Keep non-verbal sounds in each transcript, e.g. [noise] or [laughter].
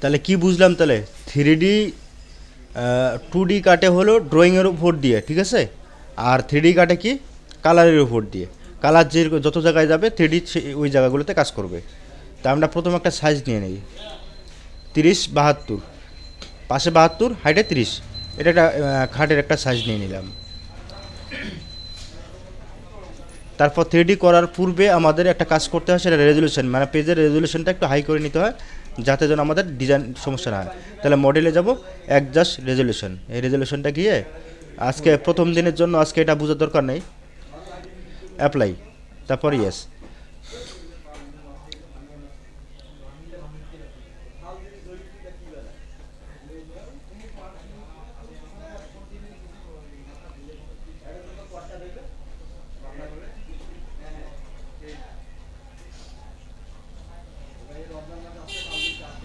তাহলে কি বুঝলাম তাহলে? থ্রি ডি টু ডি কাটে হলো ড্রয়িংয়ের উপর দিয়ে, ঠিক আছে? আর থ্রি ডি কাটে কি? কালারের উপর দিয়ে। কালার যে যত জায়গায় যাবে থ্রি ডি ওই জায়গাগুলোতে কাজ করবে। তা আমরা প্রথম একটা সাইজ নিয়ে নিই। তিরিশ, বাহাত্তর। পাশে বাহাত্তর হাইটে তিরিশ। এটা একটা খাটের একটা সাইজ নিয়ে নিলাম। তারপর থ্রি ডি করার পূর্বে আমাদের একটা কাজ করতে হয়, সেটা রেজলিউশন মানে পেজের রেজলিউশনটা একটু হাই করে নিতে হয়। যাতে যেন আমাদের ডিজাইন সমস্যা না হয়। তাহলে মডেলে যাব অ্যাডজাস্ট রেজলিউশন এই রেজলিউশনটা গিয়ে আজকে প্রথম দিনের জন্য আজকে এটা বোঝার দরকার নেই। অ্যাপ্লাই তারপর ইয়েস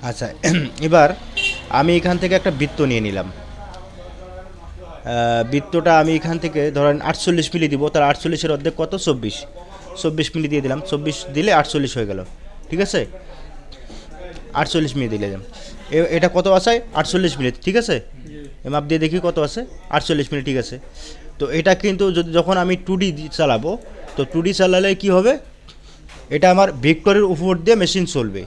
আচ্ছা [clears throat] এবার আমি এখান থেকে একটা বৃত্ত নিয়ে নিলাম। বৃত্তটা আমি এখান থেকে ধরেন আটচল্লিশ মিলি দিব তার আটচল্লিশের অর্ধেক কত? চব্বিশ। চব্বিশ মিলি দিয়ে দিলাম, চব্বিশ দিলে আটচল্লিশ হয়ে গেল, ঠিক আছে? আটচল্লিশ মিলি দিলে এটা কত আছে? আটচল্লিশ মিনিট ঠিক আছে? মাপ দিয়ে দেখি কত আছে? আটচল্লিশ মিনিট ঠিক আছে। তো এটা কিন্তু যদি যখন আমি টু ডি চালাবো, তো টু ডি চালালে কি হবে? এটা আমার ভিক্টরের উপর দিয়ে মেশিন চলবে।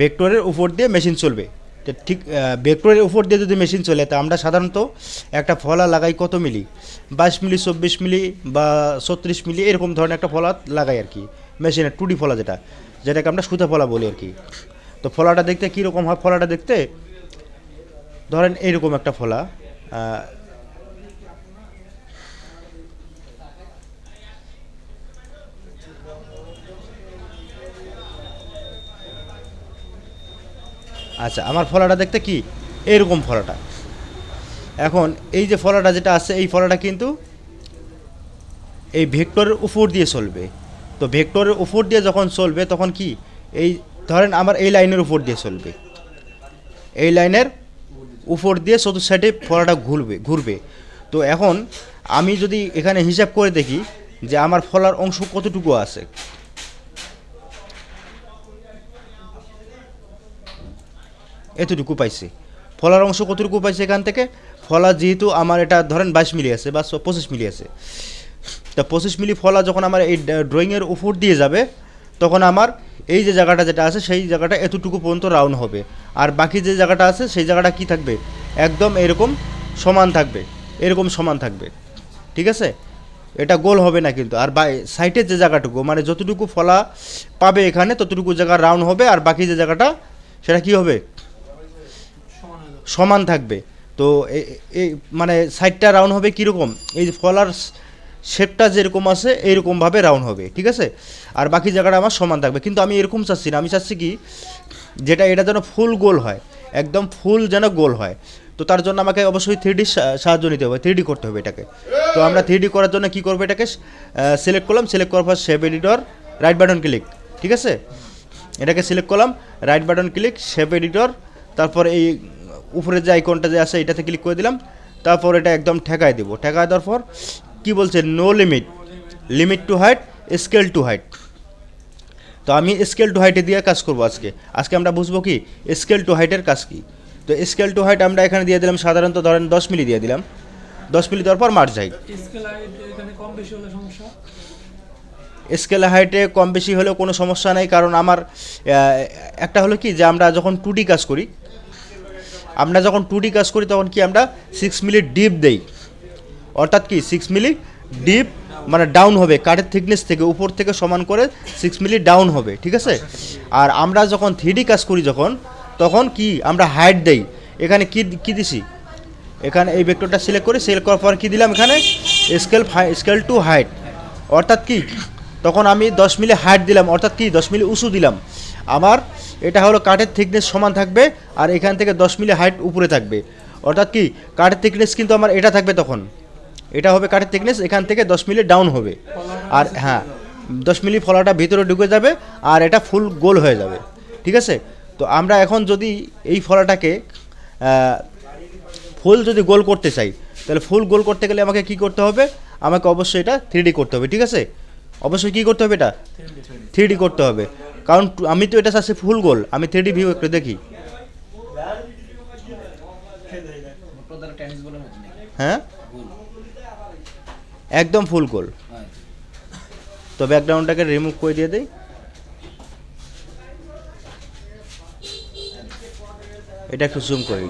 ভেক্টরের উপর দিয়ে মেশিন চলবে। তো ঠিক ভেক্টরের উপর দিয়ে যদি মেশিন চলে, তা আমরা সাধারণত একটা ফলা লাগাই কত মিলি? বাইশ মিলি, চব্বিশ মিলি বা ছত্রিশ মিলি, এরকম ধরনের একটা ফলা লাগাই আর কি। মেশিনে টুডি ফলা যেটা, যেটাকে আমরা সুতা ফলা বলি আর কি। তো ফলাটা দেখতে কীরকম হয়? ফলাটা দেখতে ধরেন এইরকম একটা ফলা আচ্ছা আমার ফলাটা দেখতে কি? এরকম ফলাটা। এখন এই যে ফলাটা যেটা আছে, এই ফলাটা কিন্তু এই ভেক্টরের উপর দিয়ে চলবে। তো ভেক্টরের উপর দিয়ে যখন চলবে, তখন কি? এই ধরেন আমার এই লাইনের উপর দিয়ে চলবে। এই লাইনের উপর দিয়ে চতুর্থ সাইডে ফলাটা ঘুরবে ঘুরবে। তো এখন আমি যদি এখানে হিসাব করে দেখি যে আমার ফলার অংশ কতটুকু আছে এতটুকু পাইছে। ফলার অংশ কতটুকু পাইছে এখান থেকে? ফলা যেহেতু আমার এটা ধরেন বাইশ মিলি আছে বা পঁচিশ মিলি আছে। তা পঁচিশ মিলি ফলা যখন আমার এই ড্রয়িংয়ের উপর দিয়ে যাবে, তখন আমার এই যে জায়গাটা যেটা আছে, সেই জায়গাটা এতটুকু পর্যন্ত রাউন্ড হবে। আর বাকি যে জায়গাটা আছে, সেই জায়গাটা কি থাকবে? একদম এরকম সমান থাকবে। এরকম সমান থাকবে। ঠিক আছে? এটা গোল হবে না কিন্তু। আর বা সাইডের যে জায়গাটুকু মানে যতটুকু ফলা পাবে এখানে, ততটুকু জায়গা রাউন্ড হবে। আর বাকি যে জায়গাটা, সেটা কি হবে? সমান থাকবে। তো এ- এই মানে সাইডটা রাউন্ড হবে কীরকম? এই ফলার শেপটা যেরকম আছে, এইরকমভাবে রাউন্ড হবে, ঠিক আছে? আর বাকি জায়গাটা আমার সমান থাকবে। কিন্তু আমি এরকম চাচ্ছি না। আমি চাচ্ছি কি, যেটা, এটা যেন ফুল গোল হয়, একদম ফুল যেন গোল হয়। তো তার জন্য আমাকে অবশ্যই থ্রি ডি সাহায্য নিতে হবে থ্রি ডি করতে হবে এটাকে। তো আমরা থ্রি ডি করার জন্য কী করব এটাকে? সিলেক্ট করলাম। সিলেক্ট করার পর shape editor right button click ঠিক আছে? এটাকে সিলেক্ট করলাম right button click shape editor তারপর এই উপরের যে আইকনটা যে আছে এটাতে ক্লিক করে দিলাম। তারপর এটা একদম ঠেকায় দেবো। ঠেকায় দেওয়ার পর কী বলছে? No limit limit to height scale to height তো আমি স্কেল টু হাইটে দিয়ে কাজ করব আজকে। আজকে আমরা বুঝব কি? স্কেল টু হাইটের কাজ কি? তো স্কেল টু হাইট আমরা এখানে দিয়ে দিলাম সাধারণত ধরেন দশ মিলি দিয়ে দিলাম। দশ মিলি দেওয়ার পর মার্চ হাইট স্কেল হাইট কম বেশি হলেও কোনো সমস্যা নেই কারণ আমার একটা হলো কি যে আমরা যখন টু কাজ করি আমরা যখন টু কাজ করি, তখন কি আমরা সিক্স মিলি ডিপ দেই। অর্থাৎ কি সিক্স মিলি ডিপ মানে ডাউন হবে, কাঠের থিকনেস থেকে উপর থেকে সমান করে সিক্স মিলি ডাউন হবে, ঠিক আছে? আর আমরা যখন থ্রি কাজ করি যখন, তখন কি, আমরা হাইট দেই। এখানে কি, কী দিছি? এখানে এই ভেক্টরটা সিলেক্ট করে সিলেক্ট করার পর কী দিলাম এখানে? স্কেল স্কেল টু হাইট অর্থাৎ কি, তখন আমি দশ মিলি হাইট দিলাম, অর্থাৎ কি, দশ মিলি উঁচু দিলাম। আমার, এটা হলো কাঠের থিকনেস সমান থাকবে আর এখান থেকে দশ মিলি হাইট উপরে থাকবে। অর্থাৎ কি, কাঠের থিকনেস কিন্তু আমার এটা থাকবে তখন। এটা হবে কাঠের থিকনেস এখান থেকে দশ মিলি ডাউন হবে। আর হ্যাঁ দশ মিলি ফলাটা ভিতরে ঢুকে যাবে আর এটা ফুল গোল হয়ে যাবে। ঠিক আছে? তো আমরা এখন যদি এই ফলাটাকে ফুল যদি গোল করতে চাই, তাহলে ফুল গোল করতে গেলে আমাকে কি করতে হবে? আমাকে অবশ্যই এটা থ্রি করতে হবে। ঠিক আছে? অবশ্যই কি করতে হবে এটা? থ্রি করতে হবে। কারণ আমি তো এটা চাচ্ছি ফুল গোল আমি থ্রি ভিউ একটু দেখি। হ্যাঁ? একদম ফুল গোল তো ব্যাকগ্রাউন্ডটাকে রিমুভ করে দিয়ে দেই। এটা একটু জুম করি।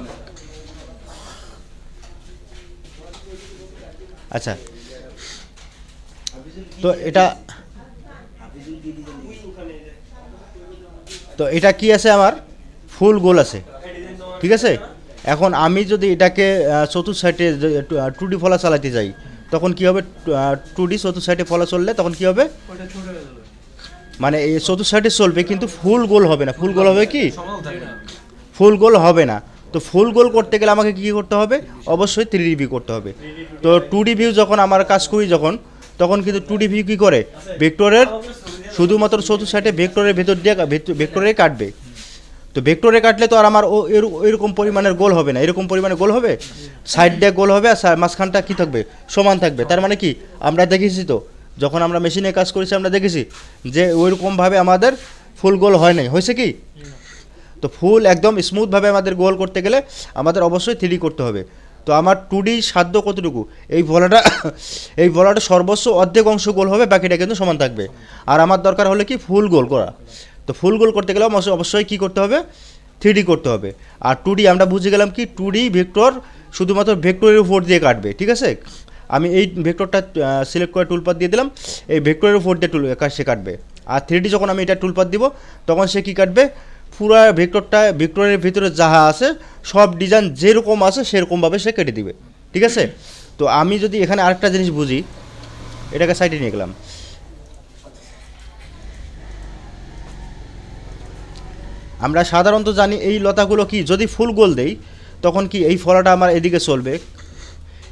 আচ্ছা। তো এটা তো এটা কি আছে আমার? ফুল গোল আছে। ঠিক আছে? এখন আমি যদি এটাকে চতুর্থ সাইডে টু ডি ফলা চালাতে যাই তখন কি হবে? টু ডি চতুর্থ সাইডে ফলা চললে তখন কি হবে? মানে এই চতুর্থ সাইডে চলবে কিন্তু ফুল গোল হবে না। ফুল গোল হবে কি? ফুল গোল হবে না। তো ফুল গোল করতে গেলে আমাকে কী করতে হবে? অবশ্যই থ্রি ডি ভিউ করতে হবে। তো টু ডি ভিউ যখন আমার কাজ করি যখন তখন কিন্তু টু ডি ভিউ কী করে? ভেক্টরের শুধুমাত্র চতুর্থ সাইডে ভেক্টরের ভেতর দিয়ে ভেক্টরে কাটবে। তো ভেক্টরে কাটলে তো আর আমার ও এর- এরকম পরিমাণের গোল হবে না। এরকম পরিমাণে গোল হবে, সাইড দিয়ে গোল হবে, আর মাঝখানটা কী থাকবে? সমান থাকবে। তার মানে কি? আমরা দেখেছি তো, যখন আমরা মেশিনে কাজ করেছি, আমরা দেখেছি যে ওইরকমভাবে আমাদের ফুল গোল হয় নাই। হয়েছে কি? তো ফুল একদম স্মুথভাবে আমাদের গোল করতে গেলে আমাদের অবশ্যই থ্রি করতে হবে। তো আমার টু ডি সাধ্য কতটুকু? এই ভলাটা এই ভলাটা সর্বোচ্চ অর্ধেক অংশ গোল হবে, বাকিটা কিন্তু সমান থাকবে। আর আমার দরকার হলে কি ফুল গোল করা? তো ফুল গোল করতে গেলে অবশ্যই- অবশ্যই কী করতে হবে? থ্রি করতে হবে। আর টু ডি আমরা বুঝে গেলাম কি টু ডি ভেক্টর শুধুমাত্র ভেক্টরের উপর দিয়ে কাটবে, ঠিক আছে? আমি এই ভেক্টরটা সিলেক্ট করে টুলপাত দিয়ে দিলাম, এই ভেক্টরের উপর দিয়ে টুল সে কাটবে। আর থ্রি যখন আমি এটা টুলপাত দিব, তখন সে কী কাটবে? পুরো ভেক্টরটা, ভেক্টরের ভিতরে যাহা আছে, সব ডিজাইন যেরকম আছে, সেরকমভাবে সে কেটে দিবে। ঠিক আছে? তো আমি যদি এখানে আরেকটা জিনিস বুঝি, এটাকে সাইডে নিয়ে গেলাম। আমরা সাধারণত জানি এই লতাগুলো কি, যদি ফুল গোল দেই, তখন কি এই ফলাটা আমার এদিকে চলবে?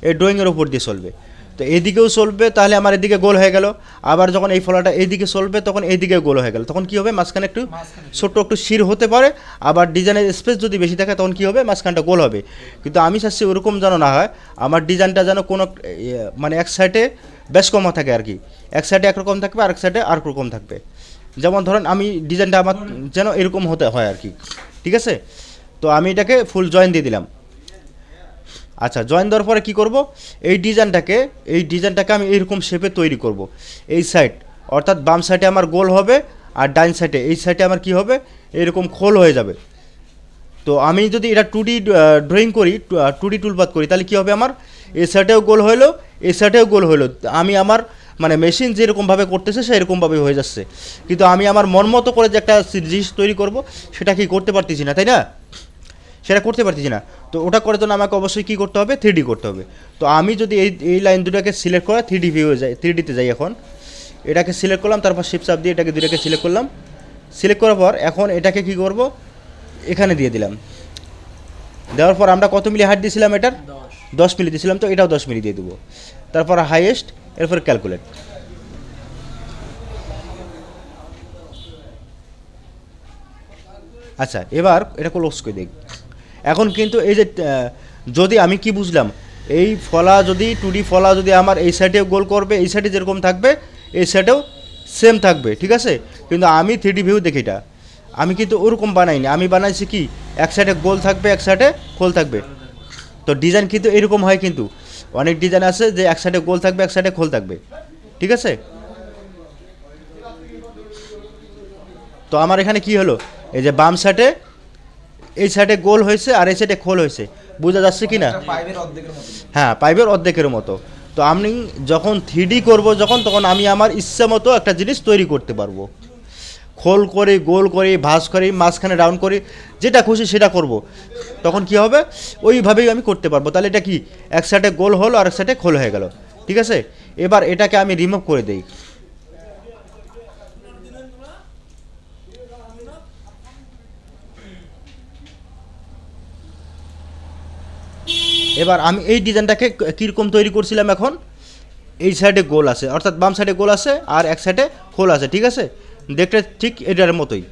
এই ড্রয়িংয়ের উপর দিয়ে চলবে। তো এদিকেও চলবে তাহলে আমার এদিকে গোল হয়ে গেল। আবার যখন এই ফলাটা এইদিকে চলবে তখন এইদিকে গোল হয়ে গেল। তখন কি হবে? মাঝখানে একটু ছোট্ট একটু শির হতে পারে। আবার ডিজাইনের স্পেস যদি বেশি থাকে তখন কি হবে? মাঝখানটা গোল হবে। কিন্তু আমি চাচ্ছি ওরকম যেন না হয়। আমার ডিজাইনটা যেন কোনো মানে এক সাইডে বেশ কম থাকে আর কি। এক সাইডে একরকম থাকবে আর এক সাইডে আর রকম থাকবে। যেমন ধরেন আমি ডিজাইনটা আমার যেন এরকম হতে হয় আর কি। ঠিক আছে? তো আমি এটাকে ফুল জয়েন দিয়ে দিলাম। আচ্ছা জয়েন দেওয়ার পরে কী করব? এই ডিজাইনটাকে এই ডিজাইনটাকে আমি এইরকম শেপে তৈরি করব। এই সাইড অর্থাৎ বাম সাইডে আমার গোল হবে আর ডাইন সাইডে এই সাইডে আমার কি হবে? এরকম খোল হয়ে যাবে। তো আমি যদি এটা টু ডি ড্রয়িং করি টু ডি টুলপাত করি, তাহলে কী হবে আমার? এই সাইডেও গোল হলো এই সাইডেও গোল হলো আমি আমার মানে মেশিন যেরকমভাবে করতেছে সেরকমভাবে হয়ে যাচ্ছে। কিন্তু আমি আমার মন মতো করে যে একটা জিনিস তৈরি করব, সেটা কি করতে পারতেছি না, তাই না? সেটা করতে পারতেছি না। তো ওটা করার জন্য আমাকে অবশ্যই কী করতে হবে? থ্রি করতে হবে। তো আমি যদি এই এই লাইন দুটাকে সিলেক্ট করে থ্রি ডি ভিউ যাই থ্রি ডিতে যাই এখন এটাকে সিলেক্ট করলাম তারপর শিপ চাপ দিয়ে এটাকে দুটাকে সিলেক্ট করলাম। সিলেক্ট করার পর এখন এটাকে কি করব? এখানে দিয়ে দিলাম। দেওয়ার পর আমরা কত মিলি হাইট দিয়েছিলাম এটার? দশ। দশ মিলি দিয়েছিলাম তো এটাও দশ মিলি দিয়ে দেবো। তারপর হাইয়েস্ট এরপর ক্যালকুলেট আচ্ছা এবার এটা ক্লোজ করে দেখ এখন কিন্তু এই যে যদি আমি কি বুঝলাম, এই ফলা যদি টু ডি ফলা যদি আমার এই সাইডেও গোল করবে, এই সাইডে যেরকম থাকবে, এই সাইডেও সেম থাকবে, ঠিক আছে? কিন্তু আমি থ্রি ডি ভিউ দেখি এটা। আমি কিন্তু ওরকম বানাইনি। আমি বানাইছি কি, এক সাইডে গোল থাকবে, এক সাইডে খোল থাকবে। তো ডিজাইন কিন্তু এরকম হয় কিন্তু। অনেক ডিজাইন আছে যে এক সাইডে গোল থাকবে, এক সাইডে খোল থাকবে। ঠিক আছে? তো আমার এখানে কি হলো? এই যে বাম সাইডে এই সাইডে গোল হয়েছে আর এই সাইডে খোল হয়েছে। বোঝা যাচ্ছে কি না হ্যাঁ পাইপের অর্ধেকের মতো। তো আমি যখন থ্রি করব যখন তখন আমি আমার ইচ্ছা মতো একটা জিনিস তৈরি করতে পারব। খোল করি গোল করি ভাস করি মাঝখানে রাউন্ড করি যেটা খুশি সেটা করব। তখন কি হবে? ওইভাবেই আমি করতে পারব। তাহলে এটা কি? এক সাইডে গোল হলো আর এক সাইডে খোল হয়ে গেল। ঠিক আছে? এবার এটাকে আমি রিমুভ করে দেই। এবার আমি এই ডিজাইনটাকে কীরকম তৈরি করছিলাম এখন? এই সাইডে গোল আছে, অর্থাৎ বাম সাইডে গোল আছে আর এক সাইডে খোল আছে, ঠিক আছে? দেখতে ঠিক এটার মতোই।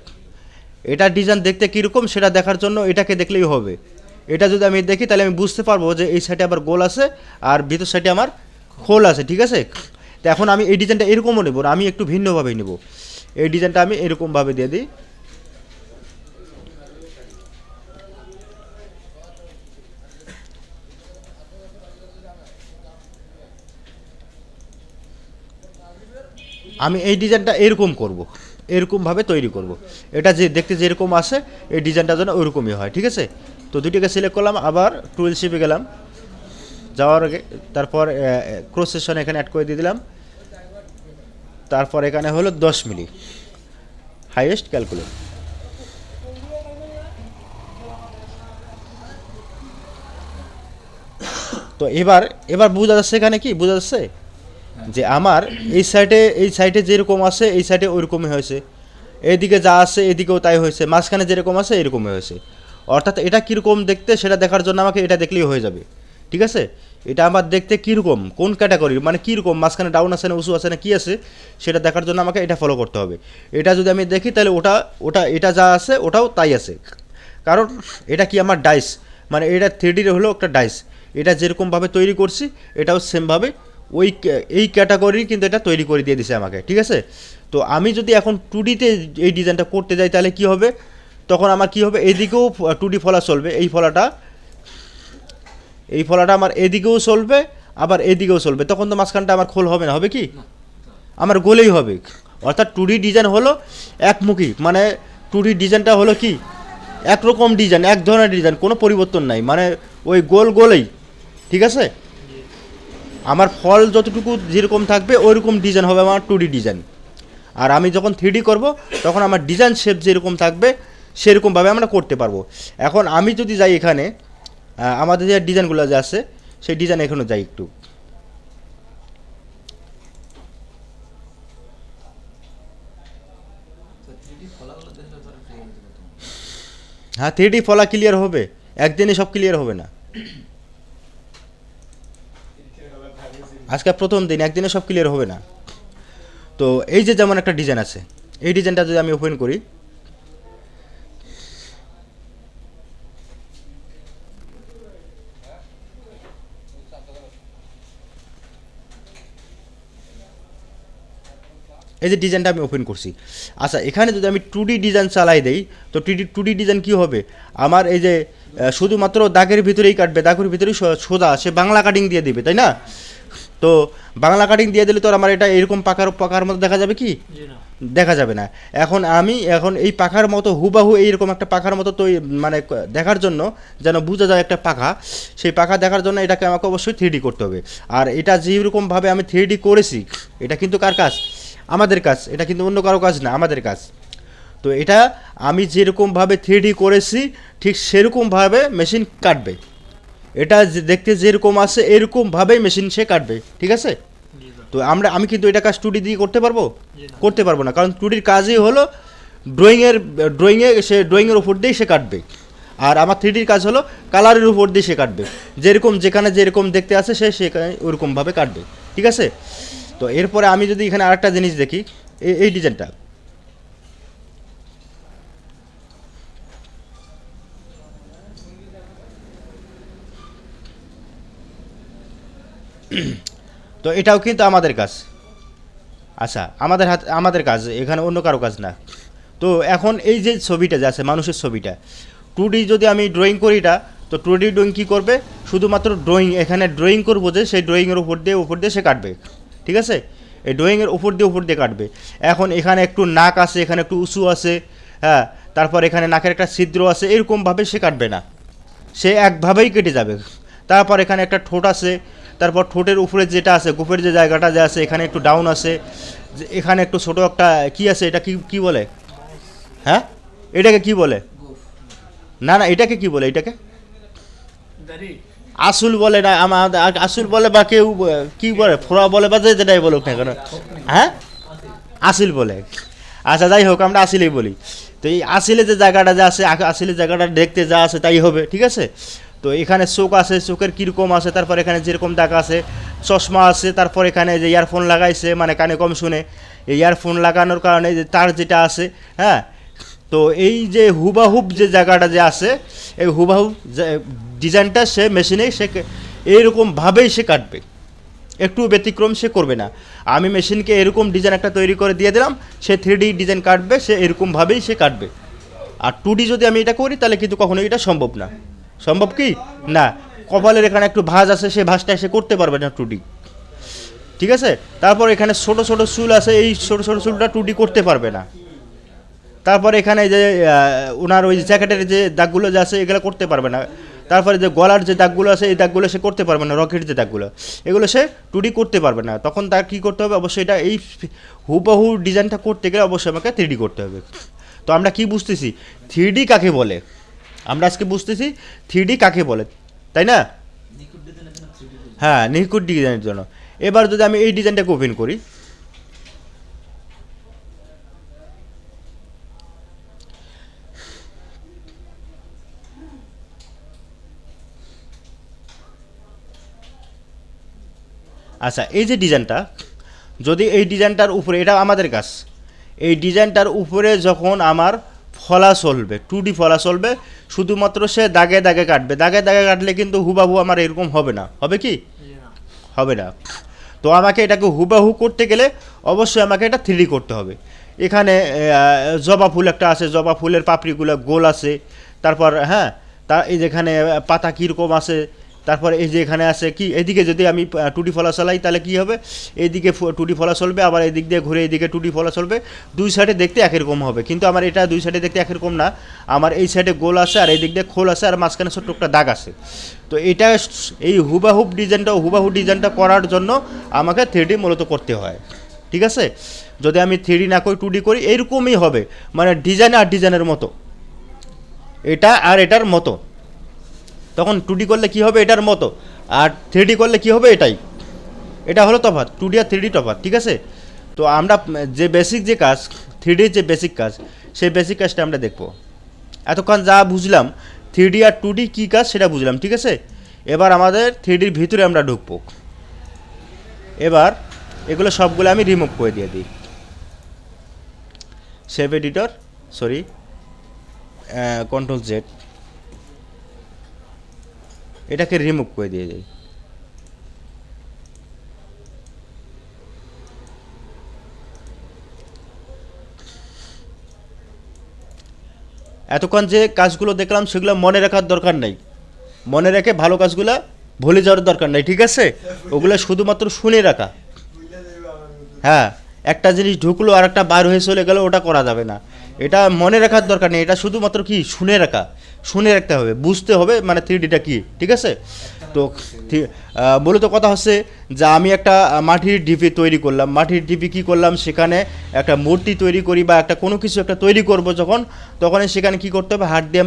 এটা ডিজাইন দেখতে কীরকম সেটা দেখার জন্য এটাকে দেখলেই হবে। এটা যদি আমি দেখি তাহলে আমি বুঝতে পারব যে এই সাইডে আবার গোল আছে আর ভিতর সাইডে আমার খোল আছে, ঠিক আছে? তো এখন আমি এই ডিজাইনটা এরকমও নেব আমি একটু ভিন্নভাবেই নেব। এই ডিজাইনটা আমি এরকমভাবে দিয়ে দিই। আমি এই ডিজাইনটা এরকম করব এরকমভাবে তৈরি করব। এটা যে দেখতে যেরকম আসে, এই ডিজাইনটা যেন ওইরকমই হয়, ঠিক আছে? তো দুটিকে সিলেক্ট করলাম, আবার টুয়েল শিপে গেলাম। যাওয়ার আগে, তারপর ক্রস সেকশন এখানে অ্যাড করে দিয়ে দিলাম। তারপর এখানে হলো দশ মিলি। হাইয়েস্ট ক্যালকুলেট তো এবার এবার বোঝা যাচ্ছে এখানে কি? বোঝা যাচ্ছে যে আমার এই সাইডে এই সাইডে যেরকম আছে, এই সাইডে ওইরকমই হয়েছে। এইদিকে যা আছে, এদিকেও তাই হয়েছে। মাঝখানে যেরকম আছে, এরকমই হয়েছে। অর্থাৎ এটা কীরকম দেখতে, সেটা দেখার জন্য আমাকে এটা দেখলেই হয়ে যাবে। ঠিক আছে? এটা আমার দেখতে কীরকম? কোন ক্যাটাগরির মানে কীরকম? মাঝখানে ডাউন আছে না, উঁচু আছে না, কী আছে? সেটা দেখার জন্য আমাকে এটা ফলো করতে হবে। এটা যদি আমি দেখি, তাহলে ওটা ওটা, এটা যা আছে, ওটাও তাই আছে। কারণ এটা কি আমার ডাইস মানে এটা থ্রিডির হলো একটা ডাইস এটা যেরকমভাবে তৈরি করছি, এটাও সেমভাবে ওই এই ক্যাটাগরি কিন্তু এটা তৈরি করে দিয়ে দিছে আমাকে ঠিক আছে? তো আমি যদি এখন টু ডিতে এই ডিজাইনটা করতে যাই তাহলে কি হবে? তখন আমার কি হবে? এদিকেও টু ডি ফলা চলবে এই ফলাটা। এই ফলাটা আমার এদিকেও চলবে আবার এদিকেও চলবে। তখন তো মাঝখানটা আমার খোল হবে না হবে কি? আমার গোলেই হবে। অর্থাৎ টু ডি ডিজাইন হলো একমুখী মানে টু ডি ডিজাইনটা হলো কি? একরকম ডিজাইন এক ধরনের ডিজাইন কোনো পরিবর্তন নাই। মানে ওই গোল গোলেই ঠিক আছে? আমার ফল যতটুকু যেরকম থাকবে ওইরকম ডিজাইন হবে আমার টু ডিজাইন আর আমি যখন থ্রি করব, তখন আমার ডিজাইন শেপ যেরকম থাকবে, সেরকমভাবে আমরা করতে পারব। এখন আমি যদি যাই এখানে আমাদের যে ডিজাইনগুলো যে আছে, সেই ডিজাইন এখনও যাই একটু। হ্যাঁ থ্রি ডি ফলা ক্লিয়ার হবে। একদিনে সব ক্লিয়ার হবে না। আজকে প্রথম দিন, একদিনে সব ক্লিয়ার হবে না। তো এই যে যেমন একটা ডিজাইন আছে, এই ডিজাইনটা যদি আমি ওপেন করি, এই যে ডিজাইনটা আমি ওপেন করছি। আচ্ছা এখানে যদি আমি টু ডিজাইন চালাই দেই, তো two D two D design কী হবে? আমার এই যে শুধুমাত্র দাগের ভিতরেই কাটবে, দাগের ভিতরেই সোজা, সে বাংলা কাটিং দিয়ে দিবে, তাই না? তো বাংলা কাটিং দিয়ে দিলে তো আমার এটা এরকম পাকার পাকার মতো দেখা যাবে কি? দেখা যাবে না। এখন আমি এখন এই পাখার মতো হুবাহু এইরকম একটা পাখার মতো তো মানে দেখার জন্য যেন বোঝা যায় একটা পাখা সেই পাখা দেখার জন্য এটাকে আমাকে অবশ্যই থ্রি করতে হবে। আর এটা যেরকমভাবে আমি থ্রি করেছি এটা কিন্তু কার কাজ? আমাদের কাজ। এটা কিন্তু অন্য কারও কাজ না আমাদের কাজ। তো এটা আমি যেরকমভাবে থ্রি করেছি ঠিক সেরকমভাবে মেশিন কাটবে। এটা যে দেখতে যেরকম আছে এরকমভাবেই মেশিন সে কাটবে ঠিক আছে? তো আমরা আমি কিন্তু এটা কাজ টুডি দিয়ে করতে পারব? করতে পারব না কারণ টুডির কাজই হলো ড্রয়িংয়ের ড্রয়িংয়ে সে ড্রয়িংয়ের উপর দিয়েই সে কাটবে। আর আমার থ্রিডির কাজ হলো কালারের উপর দিয়ে সে কাটবে। যেরকম যেখানে যেরকম দেখতে আছে সে সেখানে ওরকমভাবে কাটবে ঠিক আছে? তো এরপরে আমি যদি এখানে আরেকটা জিনিস দেখি এই ডিজাইনটা [clears throat] তো এটাও কিন্তু আমাদের কাজ। আচ্ছা আমাদের হাত, আমাদের কাজ, এখানে অন্য কারও কাজ না। তো এখন এই যে ছবিটা যে আছে, মানুষের ছবিটা টু ডি যদি আমি ড্রয়িং করি এটা, তো টু ডি ড্রয়িং কী করবে? শুধুমাত্র ড্রয়িং এখানে ড্রয়িং করব যে সেই ড্রয়িংয়ের উপর দিয়ে উপর দিয়ে সে কাটবে। ঠিক আছে? এই ড্রয়িংয়ের উপর দিয়ে উপর দিয়ে কাটবে। এখন এখানে একটু নাক আছে, এখানে একটু উঁচু আছে হ্যাঁ তারপর এখানে নাকের একটা ছিদ্র আছে, এরকমভাবে সে কাটবে না। সে একভাবেই কেটে যাবে। তারপর এখানে একটা ঠোঁট আছে তারপর ঠোঁটের উপরে যেটা আছে গোপের যে জায়গাটা যে আছে, এখানে একটু ডাউন আছে। এখানে একটু ছোট একটা কি আছে, এটা কি কি বলে? হ্যাঁ? এটাকে কি বলে? না না, এটাকে কি বলে, এটাকে? আসুল বলে না আমার আসুল বলে বা কেউ, কি বলে, ফোড়া বলে বা যেটাই বলুক না কেন। হ্যাঁ? আসিল বলে। আচ্ছা যাই হোক, আমরা আসিলেই বলি। তো এই আসিলে যে জায়গাটা যা আছে আসিলে জায়গাটা দেখতে যা আছে তাই হবে, ঠিক আছে? তো এখানে চোখ আছে, চোখের কীরকম আছে, তারপর এখানে যেরকম দাগ আছে, চশমা আছে, তারপর এখানে যে ইয়ারফোন লাগাইছে মানে কানে কম শুনে, এই ইয়ারফোন লাগানোর কারণে যে তার যেটা আছে হ্যাঁ? তো এই যে হুবাহুব যে জায়গাটা যে আছে, এই হুবাহুব ডিজাইনটা সে মেশিনে সে এইরকমভাবেই সে কাটবে। একটু ব্যতিক্রম সে করবে না। আমি মেশিনকে এরকম ডিজাইন একটা তৈরি করে দিয়ে দিলাম, সে থ্রি ডি ডিজাইন কাটবে, সে এরকমভাবেই সে কাটবে। আর টু ডি যদি আমি এটা করি, তাহলে কিন্তু কখনোই এটা সম্ভব না। সম্ভব কি? না, কপালের এখানে একটু ভাঁজ আছে, সে ভাঁজটা সে করতে পারবে না টু ডি ঠিক আছে? তারপর এখানে ছোট ছোট চুল আছে, এই ছোট ছোট চুলটা টুডি করতে পারবে না। তারপর এখানে যে ওনার ওই জ্যাকেটের যে দাগগুলো যে আছে, এগুলো করতে পারবে না। তারপরে যে গলার যে দাগগুলো আছে, এই দাগগুলো সে করতে পারবে না, রকেট যে দাগগুলো। এগুলো সে টুডি করতে পারবে না। তখন তার কী করতে হবে? অবশ্যই এটা এই হুবহু ডিজাইনটা করতে গেলে অবশ্যই আমাকে থ্রি করতে হবে। তো আমরা কি বুঝতেছি? থ্রি কাকে বলে? আমরা আজকে বুঝতেছি থ্রি কাকে বলে, তাই না? হ্যাঁ নিখুঁত ডিজাইনের জন্য। এবার যদি আমি এই ডিজাইনটাকে ওপেন করি। আচ্ছা এই যে ডিজাইনটা, যদি এই ডিজাইনটার উপরে, এটা আমাদের কাজ। এই ডিজাইনটার উপরে যখন আমার ফলা চলবে টু ডি ফলা চলবে, শুধুমাত্র সে দাগে দাগে কাটবে। দাগে দাগে কাটলে কিন্তু হুবাহু আমার এরকম হবে না। হবে কি? হবে না। তো আমাকে এটাকে হুবাহু করতে গেলে অবশ্যই আমাকে এটা থ্রি করতে হবে। এখানে জবা ফুল একটা আছে, জবা ফুলের পাপড়িগুলো গোল আছে। তারপর হ্যাঁ তা এই যেখানে পাতা কীরকম আছে তারপর এই যে এখানে আসে কি, এদিকে যদি আমি টুটি ফলা চালাই, তাহলে কি হবে? এইদিকে টুটি ফলা চলবে, আবার এদিক দিয়ে ঘুরে এইদিকে টুটি ফলা চলবে। দুই সাইডে দেখতে একই রকম হবে। কিন্তু আমার এটা দুই সাইডে দেখতে একই রকম না। আমার এই সাইডে গোল আছে আর এই দিক দিয়ে খোল আছে, আর মাঝখানে ছোট্ট একটা দাগ আছে। তো এটা এই হুবাহুব ডিজাইনটা হুবাহু ডিজাইনটা করার জন্য আমাকে থ্রি মূলত করতে হয়। ঠিক আছে? যদি আমি থ্রি না করি টু করি, এইরকমই হবে। মানে ডিজাইন আর ডিজাইনের মতো। এটা আর এটার মতো। তখন টু করলে কি হবে এটার মতো? আর থ্রি করলে কি হবে এটাই? এটা হলো তফাৎ টু আর থ্রি তফাৎ, ঠিক আছে? তো আমরা যে বেসিক যে কাজ থ্রি যে বেসিক কাজ, সেই বেসিক কাজটা আমরা দেখব। এতক্ষণ যা বুঝলাম থ্রি আর টু কী কাজ সেটা বুঝলাম, ঠিক আছে? এবার আমাদের থ্রি ডির ভিতরে আমরা ঢুকবো। এবার এগুলো সবগুলো আমি রিমুভ করে দিয়ে দিই। Save editor sorry control Z এটাকে রিমুভ করে দিয়ে যাই এতক্ষণ যে কাজগুলো দেখলাম, সেগুলো মনে রাখার দরকার নাই। মনে রেখে ভালো কাজগুলো ভুলে যাওয়ার দরকার নাই, ঠিক আছে? ওগুলো শুধুমাত্র শুনে রাখা। হ্যাঁ একটা জিনিস ঢুকলো আর একটা বার হয়ে চলে গেল, ওটা করা যাবে না। এটা মনে রাখার দরকার নেই, এটা শুধুমাত্র কি? শুনে রাখা। শুনে রাখতে হবে, বুঝতে হবে মানে থ্রি ডিটা কী, ঠিক আছে? তো মূলত কথা হচ্ছে যে আমি একটা মাটির ডিপি তৈরি করলাম। মাটির ডিপি কী করলাম? সেখানে একটা মূর্তি তৈরি করি বা একটা কোনো কিছু একটা তৈরি করব যখন, তখন সেখানে কি করতে হবে? হাত দিয়ে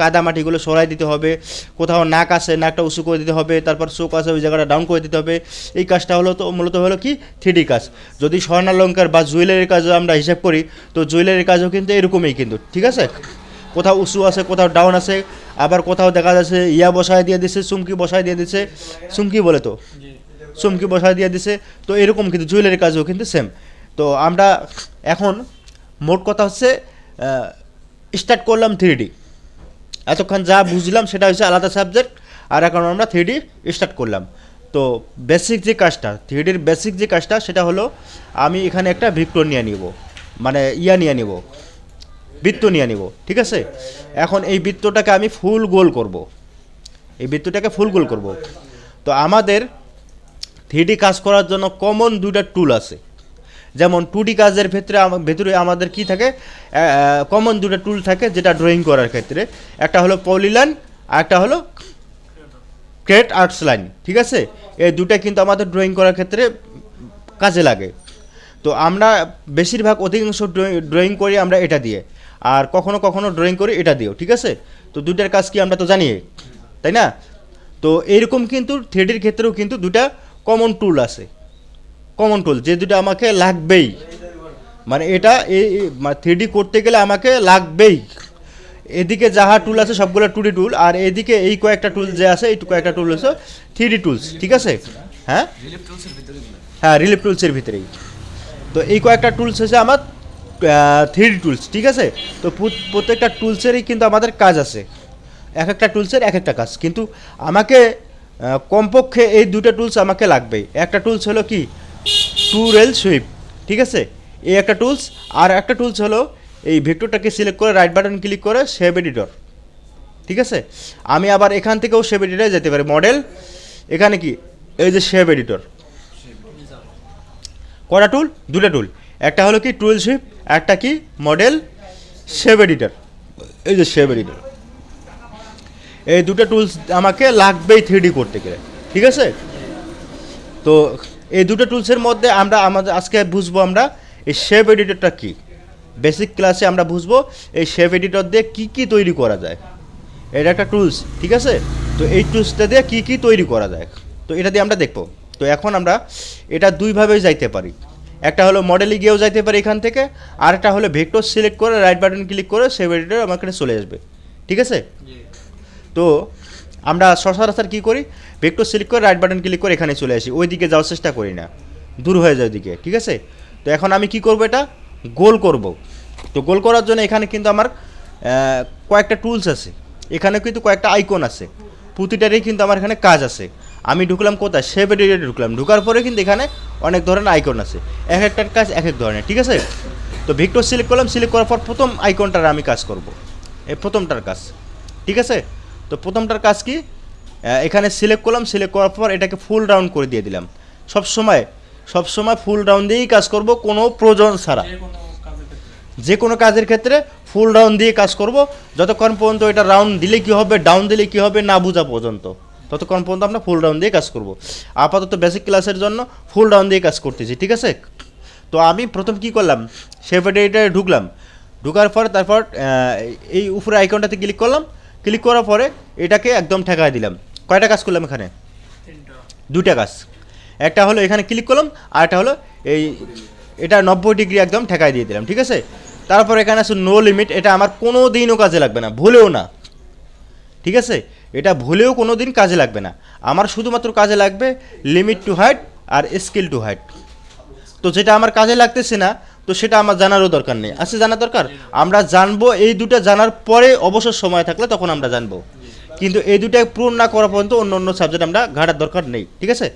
কাদা মাটিগুলো সরাই দিতে হবে। কোথাও নাক আছে, নাকটা উঁচু করে দিতে হবে। তারপর চোখ আছে, ওই জায়গাটা ডাউন করে দিতে হবে। এই কাজটা হলো তো, মূলত হলো কি? থ্রিডি কাজ। যদি স্বর্ণালঙ্কার বা জুয়েলারির কাজও আমরা হিসাব করি, তো জুয়েলারির কাজও কিন্তু এরকমই কিন্তু, ঠিক আছে? কোথাও উঁচু আছে কোথাও ডাউন আছে আবার কোথাও দেখা যাচ্ছে ইয়া বসায় দিয়ে দিছে চুমকি বসায় দিয়ে দিছে চুমকি বলে তো? চুমকি বসায় দিয়ে দিছে তো এরকম কিন্তু জুয়েলারি কাজও কিন্তু সেম তো আমরা এখন মোট কথা হচ্ছে স্টার্ট করলাম থ্রি ডি এতক্ষণ যা বুঝলাম সেটা হচ্ছে আলাদা সাবজেক্ট আর এখন আমরা থ্রি ডি স্টার্ট করলাম। তো বেসিক যে কাজটা থ্রিডির বেসিক যে কাজটা সেটা হলো আমি এখানে একটা ভিক্টর নিয়ে নিব। মানে ইয়া নিয়ে নিব। বৃত্ত নিয়ে নিব, ঠিক আছে? এখন এই বৃত্তটাকে আমি ফুল গোল করব। এই বৃত্তটাকে ফুল গোল করব। তো আমাদের থ্রিডি কাজ করার জন্য কমন দুইটা টুল আছে। যেমন টু ডি কাজের আমা- ভেতরে আমাদের কি থাকে? কমন দুটো টুল থাকে যেটা ড্রয়িং করার ক্ষেত্রে। একটা হলো পলিলাইন, আর একটা হলো ক্রেট আর্টস লাইন, ঠিক আছে? এই দুটা কিন্তু আমাদের ড্রয়িং করার ক্ষেত্রে কাজে লাগে। তো আমরা বেশিরভাগ অধিকাংশ ড্রয়িং করি আমরা এটা দিয়ে। আর কখনো কখনো ড্রয়িং করি এটা দিয়েও ঠিক আছে? তো দুটার কাজ কি আমরা তো জানি তাই না? তো এইরকম কিন্তু থ্রিডির ক্ষেত্রেও কিন্তু দুটা কমন টুল আছে। কমন টুল যে দুটো আমাকে লাগবেই। মানে এটা এই থ্রিডি করতে গেলে আমাকে লাগবেই। এদিকে যাহা টুল আছে সবগুলো টুডি টুল আর এদিকে এই কয়েকটা টুল যে আছে এই কয়েকটা টুল হচ্ছে থ্রিডি টুলস ঠিক আছে? হ্যাঁ? হ্যাঁ রিলিফ টুলসের ভিতরেই। তো এই কয়েকটা টুলস হচ্ছে আমার থ্রি টুলস ঠিক আছে? তো প্রত- প্রত্যেকটা টুলসেরই কিন্তু আমাদের কাজ আছে। এক একটা টুলসের এক একটা কাজ। কিন্তু আমাকে কমপক্ষে এই দুটো টুলস আমাকে লাগবেই। একটা টুলস হলো কি? টু রেল সুইপ ঠিক আছে? এই একটা টুলস আর একটা টুলস হলো এই ভেক্টরটাকে সিলেক্ট করে রাইট বাটন ক্লিক করে সেভ এডিটর ঠিক আছে? আমি আবার এখান থেকেও সেভ এডিটরে যেতে পারি। মডেল এখানে কি? এই যে সেভ এডিটর কটা টুল দুটো টুল একটা হলো কি টুল শিপ, একটা কি মডেল শেভ এডিটর। এই যে শেভ এডিটর। এই দুটো টুলস আমাকে লাগবেই থ্রিডি করতে গেলে, ঠিক আছে? তো এই দুটো টুলসের মধ্যে আমরা আমাদের আজকে বুঝব আমরা এই শেভ এডিটরটা কী। বেসিক ক্লাসে আমরা বুঝব এই শেভ এডিটর দিয়ে কী কী তৈরি করা যায়। এটা একটা টুলস, ঠিক আছে? তো এই টুলসটা দিয়ে কী কী তৈরি করা যায়। তো এটা দিয়ে আমরা দেখব। তো এখন আমরা এটা দুইভাবেই যাইতে পারি। একটা হলো মডেলে গিয়েও যাইতে পারে এখান থেকে আর একটা হলো ভেক্টর সিলেক্ট করে রাইট বাটন ক্লিক করে সেভ এডিটর আমার এখানে চলে আসবে। ঠিক আছে? তো আমরা সচরাচর কী করি? ভেক্টর সিলেক্ট করে রাইট বাটন ক্লিক করে এখানে চলে আসি। ওই দিকে যাওয়ার চেষ্টা করি না। দূর হয়ে যায় ওইদিকে। ঠিক আছে? তো এখন আমি কি করব এটা? গোল করব। তো গোল করার জন্য এখানে কিন্তু আমার কয়েকটা টুলস আছে। এখানে কিন্তু কয়েকটা আইকন আছে। প্রতিটারই কিন্তু আমার এখানে কাজ আছে। আমি ঢুকলাম কোথায়? সেভ এডিটে ঢুকলাম। ঢুকার পরে কিন্তু এখানে অনেক ধরনের আইকন আছে। এক একটার কাজ এক এক ধরনের ঠিক আছে? তো ভিক্টর সিলেক্ট করলাম সিলেক্ট করার পর প্রথম আইকনটার আমি কাজ করব। এই প্রথমটার কাজ ঠিক আছে? তো প্রথমটার কাজ কি? এখানে সিলেক্ট করলাম সিলেক্ট করার পর এটাকে ফুল রাউন্ড করে দিয়ে দিলাম। সব সময় সব সময় ফুল রাউন্ড দিয়েই কাজ করব কোনো প্রয়োজন ছাড়া। যে কোনো কাজের ক্ষেত্রে। ফুল রাউন্ড দিয়ে কাজ করব। যতক্ষণ পর্যন্ত এটা রাউন্ড দিলে কি হবে ডাউন দিলে কি হবে না বোঝা পর্যন্ত। ততক্ষণ পর্যন্ত আমরা ফুল রাউন্ড দিয়ে কাজ করব। আপাতত বেসিক ক্লাসের জন্য ফুল রাউন্ড দিয়ে কাজ করতেছি ঠিক আছে? তো আমি প্রথম কি করলাম? শেফ এডিটারে ঢুকলাম। ঢুকার পরে তারপর এই উপরে আইকনটাতে ক্লিক করলাম। ক্লিক করার পরে এটাকে একদম ঠেকায় দিলাম। কয়টা কাজ করলাম এখানে? তিনটা। দুইটা কাজ। একটা হলো এখানে ক্লিক করলাম আর একটা হলো এই এটা নব্বই ডিগ্রি একদম ঠেকায় দিয়ে দিলাম ঠিক আছে? তারপর এখানে আছে নো লিমিট এটা আমার কোনো দিনও কাজে লাগবে না ভুলেও না। ঠিক আছে? এটা ভুলেও কোনো দিন কাজে লাগবে না। আমার শুধুমাত্র কাজে লাগবে লিমিট টু হাইট আর স্কিল টু হাইট তো যেটা আমার কাজে লাগতেছে না, তো সেটা আমার জানারও দরকার নেই। আছে জানা দরকার? আমরা জানব, এই দুটা জানার পরে অবসর সময় থাকলে তখন আমরা জানব। কিন্তু এই দুটা পূরণ না করা পর্যন্ত অন্য অন্য সাবজেক্ট আমরা ঘাটার দরকার নেই, ঠিক আছে?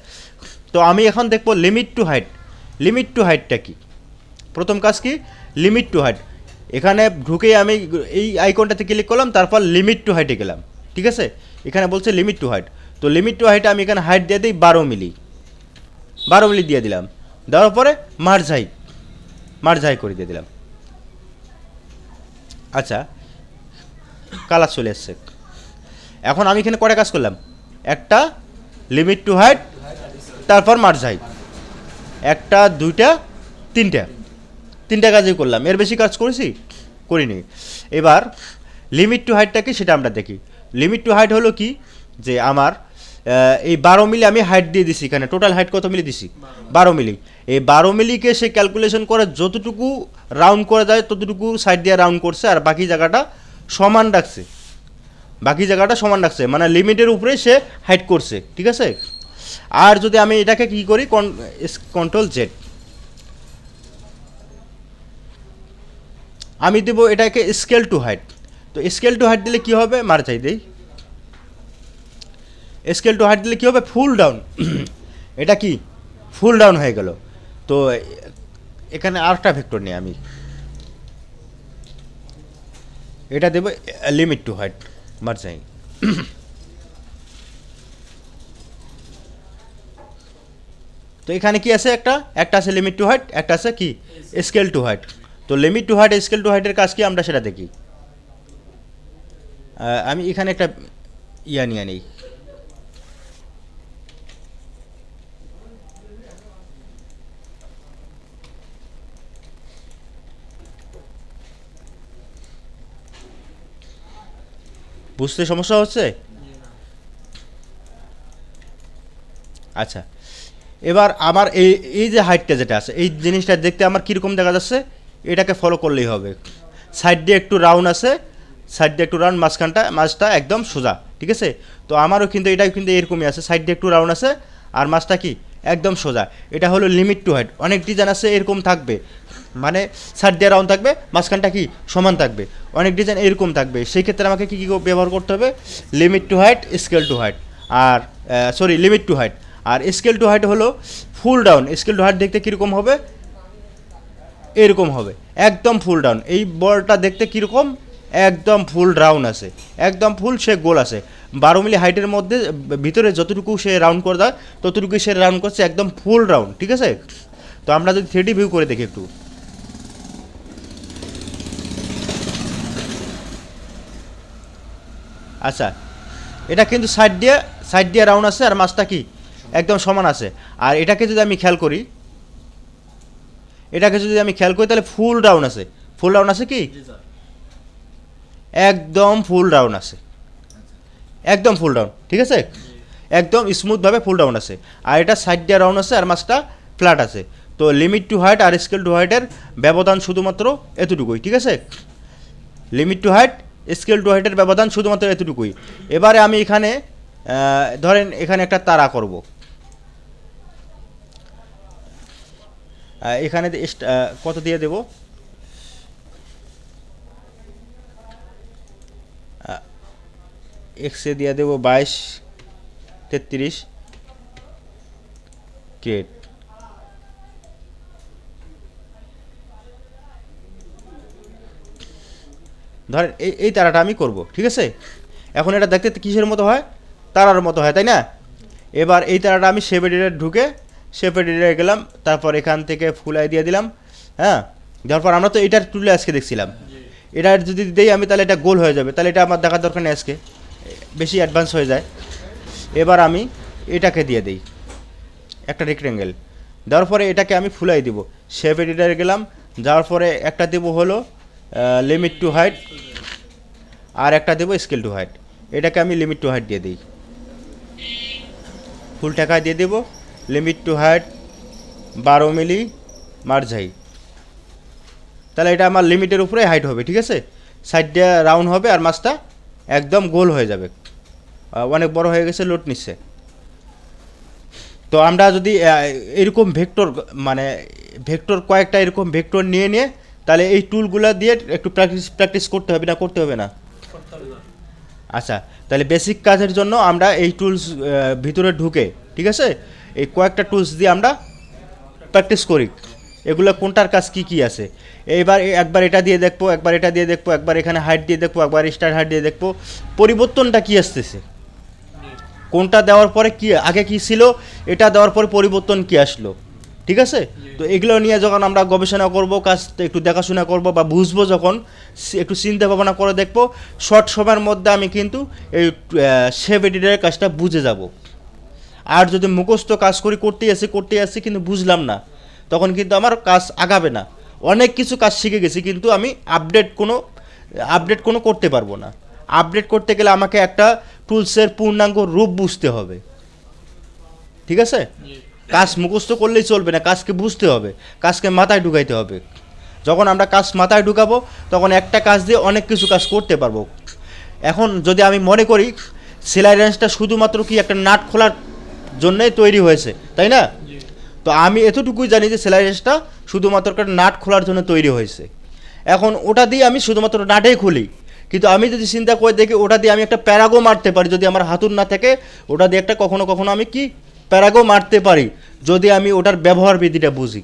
তো আমি এখন দেখব limit to height limit to হাইটটা কি? প্রথম কাজ কি? লিমিট টু হাইট এখানে ঢুকেই আমি এই আইকনটাতে ক্লিক করলাম, তারপর লিমিট টু হাইটে গেলাম। ঠিক আছে? এখানে বলছে লিমিট টু হাইট তো লিমিট টু হাইটে আমি এখানে হাইট দিয়ে দিই বারো মিলি। বারো মিলি দিয়ে দিলাম। দেওয়ার পরে মার্ঝাই মার্ঝাই করে দিয়ে দিলাম। আচ্ছা কালার চলে এসছে। এখন আমি এখানে কটা কাজ করলাম? একটা লিমিট টু হাইট তারপর মার্ঝাই একটা, দুইটা, তিনটা। তিনটা কাজই করলাম। এর বেশি কাজ করেছি, করিনি। এবার লিমিট টু হাইটটা কি সেটা আমরা দেখি। লিমিট টু হাইট হলো কি? যে আমার এই বারো মিলি আমি হাইট দিয়ে দিছি এখানে। টোটাল হাইট কত মিলি দিছি? বারো মিলি। এই বারো মিলিকে সে ক্যালকুলেশন করে যতটুকু রাউন্ড করা যায় ততটুকু সাইড দিয়ে রাউন্ড করছে আর বাকি জায়গাটা সমান রাখছে। বাকি জায়গাটা সমান রাখছে। মানে লিমিটের উপরে সে হাইট করছে। ঠিক আছে? আর যদি আমি এটাকে কি করি? কন্ট্রোল জেড আমি দেব এটাকে স্কেল টু হাইট তো স্কেল টু হাইট দিলে কি হবে? মার চাই দেই। স্কেল টু হাইট দিলে কি হবে? ফুল ডাউন [clears throat] এটা কি? ফুল ডাউন হয়ে গেল। তো এখানে আরেকটা ভেক্টর নিই আমি এটা দেবো লিমিট টু হাইট মার চাই। [clears throat] তো এখানে কি আছে একটা? একটা আছে লিমিট টু হাইট একটা আছে কি? স্কেল টু হাইট তো limit to height scale to হাইটের কাজ কি? আমরা সেটা দেখি। আমি এখানে একটা ইয়া নিয়ে নিই। বুঝতে সমস্যা হচ্ছে? আচ্ছা এবার আমার এই এই যে হাইটটা যেটা আছে, এই জিনিসটা দেখতে আমার কীরকম দেখা যাচ্ছে? এটাকে ফলো করলেই হবে। সাইড দিয়ে একটু রাউন্ড আছে সাইড দিয়ে একটু রাউন্ড মাঝখানটা মাছটা একদম সোজা, ঠিক আছে? তো আমারও কিন্তু এটাও কিন্তু এরকমই আছে সাইড দিয়ে একটু রাউন্ড আছে, আর মাছটা কি? একদম সোজা। এটা হলো লিমিট টু হাইট অনেক ডিজাইন আছে, এরকম থাকবে। মানে সাইড দিয়ে রাউন্ড থাকবে, মাঝখানটা কি? সমান থাকবে। অনেক ডিজাইন এরকম থাকবে। সেই ক্ষেত্রে আমাকে কী কী ব্যবহার করতে হবে? Limit to height scale to height R sorry limit to height আর স্কেল টু হাইট হলো full down scale to height দেখতে কীরকম হবে? এরকম হবে। একদম ফুল ডাউন এই বলটা দেখতে কীরকম? একদম ফুল রাউন্ড আছে। একদম ফুল সে গোল আছে। বারো মিলি হাইটের মধ্যে, ভিতরে যতটুকু সে রাউন্ড করে দেয় ততটুকু সে রাউন্ড করছে একদম ফুল রাউন্ড ঠিক আছে? তো আমরা যদি থ্রিডি ভিউ করে দেখি একটু। আচ্ছা এটা কিন্তু সাইড দিয়ে সাইড দিয়ে রাউন্ড আছে আর মাছটা কি? একদম সমান আছে। আর এটাকে যদি আমি খেয়াল করি, এটাকে যদি আমি খেয়াল করি, তাহলে ফুল রাউন্ড আছে। ফুল রাউন্ড আছে কি? একদম ফুল ডাউন আছে। একদম ফুল ডাউন ঠিক আছে? একদম স্মুথভাবে ফুল ডাউন আছে। আর এটা সাইড দিয়ে রাউন্ড আছে আর মাছটা ফ্ল্যাট আছে। তো লিমিট টু হাইট আর স্কেল টু হাইটের ব্যবধান শুধুমাত্র এতটুকুই, ঠিক আছে? Limit to height scale to হাইটের ব্যবধান শুধুমাত্র এতটুকুই। এবারে আমি এখানে ধরেন এখানে একটা তারা করব। এখানে কত দিয়ে দেব? এক্সে দিয়ে দেবো বাইশ তেত্রিশ। কেট ধরেন এই এই তারাটা আমি করব ঠিক আছে? এখন এটা দেখতে কিসের মতো হয়? তারার মতো হয় তাই না? এবার এই তারাটা আমি শেপ এডিটে ঢুকে শেপ এডিটে গেলাম তারপর এখান থেকে ফুলাই দিয়ে দিলাম হ্যাঁ? তারপর আমরা তো এটার টুলে আজকে দেখছিলাম। এটা যদি দেই আমি তাহলে এটা গোল হয়ে যাবে তাহলে এটা আমার দেখার দরকার নেই আজকে। বেশি অ্যাডভান্স হয়ে যায়। এবার আমি এটাকে দিয়ে দিই। একটা রেক্টেঙ্গেল দেওয়ার পরে এটাকে আমি ফুলাই দিব। শেপ এডিটারে গেলাম। যাওয়ার পরে একটা দেবো হলো লিমিট টু হাইট আর একটা দেবো স্কেল টু হাইট এটাকে আমি লিমিট টু হাইট দিয়ে দিই। ফুল টাকায় দিয়ে দেবো। লিমিট টু হাইট বারো মিলি মার্ঝাই তাহলে এটা আমার লিমিটের উপরে হাইট হবে, ঠিক আছে? সাইড দিয়ে রাউন্ড হবে আর মাছটা একদম গোল হয়ে যাবে। অনেক বড় হয়ে গেছে লোড নিচ্ছে। তো আমরা যদি এরকম ভেক্টর মানে ভেক্টর কয়েকটা এরকম ভেক্টর নিয়ে নিয়ে, তাহলে এই টুলগুলো দিয়ে একটু প্র্যাকটিস প্র্যাকটিস করতে হবে না, করতে হবে না? আচ্ছা তাহলে বেসিক কাজের জন্য আমরা এই টুলস ভিতরে ঢুকে, ঠিক আছে? এই কয়েকটা টুলস দিয়ে আমরা প্র্যাকটিস করি। এগুলো কোনটার কাজ কি কি আছে? এইবার একবার এটা দিয়ে দেখব, একবার এটা দিয়ে দেখব, একবার এখানে হাইট দিয়ে দেখব, একবার স্টার হাইট দিয়ে দেখব। পরিবর্তনটা কি আসতেছে? কোনটা দেওয়ার পরে কি, আগে কি ছিল, এটা দেওয়ার পরে পরিবর্তন কি আসলো? ঠিক আছে? তো এগুলো নিয়ে যখন আমরা গবেষণা করব কাজ একটু দেখাশোনা করব বা বুঝব যখন একটু চিন্তা ভাবনা করে দেখব শর্ট সময়ের মধ্যে আমি কিন্তু এই শেভ এডিটারের কাজটা বুঝে যাব। আর যদি মুখস্থ কাজ করি, করতেই আসি করতেই আসি কিন্তু বুঝলাম না। তখন কিন্তু আমার কাজ আগাবে না। অনেক কিছু কাজ শিখে গেছি, কিন্তু আমি আপডেট কোনো আপডেট কোনো করতে পারব না। আপডেট করতে গেলে আমাকে একটা টুলসের পূর্ণাঙ্গ রূপ বুঝতে হবে। ঠিক আছে? কাজ মুখস্থ করলেই চলবে না, কাজকে বুঝতে হবে, কাজকে মাথায় ঢুকাইতে হবে। যখন আমরা কাজ মাথায় ঢুকাবো, তখন একটা কাজ দিয়ে অনেক কিছু কাজ করতে পারব। এখন যদি আমি মনে করি, সেলাই রেঞ্জটা শুধুমাত্র কি একটা নাট খোলার জন্যই তৈরি হয়েছে, তাই না? তো আমি এতটুকুই জানি যে সেলাই রেসটা শুধুমাত্র নাট খোলার জন্য তৈরি হয়েছে। এখন ওটা দিয়ে আমি শুধুমাত্র নাটেই খুলি। কিন্তু আমি যদি চিন্তা করে, দেখি ওটা দিয়ে আমি একটা প্যারাগো মারতে পারি, যদি আমার হাতুর না থাকে, ওটা দিয়ে একটা কখনো কখনো আমি কি? প্যারাগো মারতে পারি, যদি আমি ওটার ব্যবহার বিধিটা বুঝি।